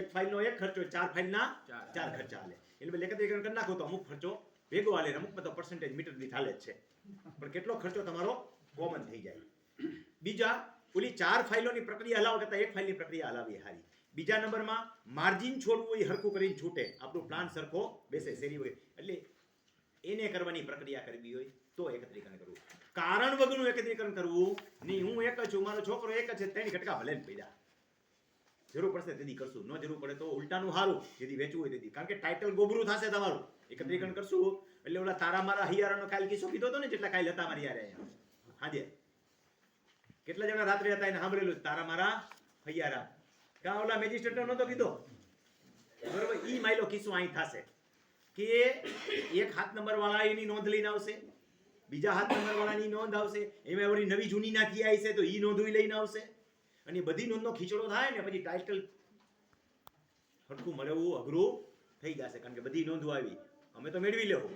એક ફાઇલનો એક ખર્ચો ચાર ફાઇલના ચાર. ખર્ચા હાલે. એટલે મેં એકત્રીકરણ કરી નાખો તો અમુક ખર્ચો ભેગો હાલે અમુક બધો પર્સન્ટેજ મીટર દીઠ હાલે જ છે. પણ કેટલો ખર્ચો તમારો કોમન થઈ જાય. બીજા ઓલી ચાર ફાઇલોની પ્રક્રિયા હલાવો કરતાં એક ફાઇલની પ્રક્રિયા હલાવી હારી. બીજા નંબરમાં માર્જિન છોડવું એ હરખું કરીને છૂટે. આપણું પ્લાન સરખો બેસે શેરી હોય. એટલે એને કરવાની પ્રક્રિયા કરવી હોય તો એકત્રીકરણ કરવું. કારણ વગરનું એકત્રીકરણ કરવું નહીં. હું એક જ છું મારો છોકરો એક જ છે તેની ઘટકા ભલે ને પૈદા જરૂર પડશે તેથી કરશું. ન જરૂર પડે તો ઉલટાનું સારું જેથી વેચવું હોય તેથી. કારણ કે ટાઇટલ ગોબરું થશે તમારું. એકત્રીકરણ કરશું. એટલે ઓલા તારા મારા હૈયારાનો કાલ કિસ્સો કીધો હતો ને, જેટલા કાલ હતા મારી યારે હાજે કેટલા જણા રાત્રે હતા એને સાંભળેલું તારા મારા હૈયારા. કાં ઓલા મેજિસ્ટ્રેટ નહોતો કીધો? બરોબર, ઈ માયલો કિસ્સો અહીં થશે. કે એક હાથ નંબર વાળા એની નોંધ લઈને આવશે, બીજા હાથ નંબર વાળાની નોંધ આવશે, એમાં વળી નવી જૂની નાખી આવી છે તો ઈ નોંધ લઈને આવશે. અને બધી નોંધનો ખીચડો થાય ને પછી ટાઇટલ સરખું મળવું અઘરું થઈ જશે, કારણ કે બધી નોંધો આવી. અમે તો મેળવી લેવું.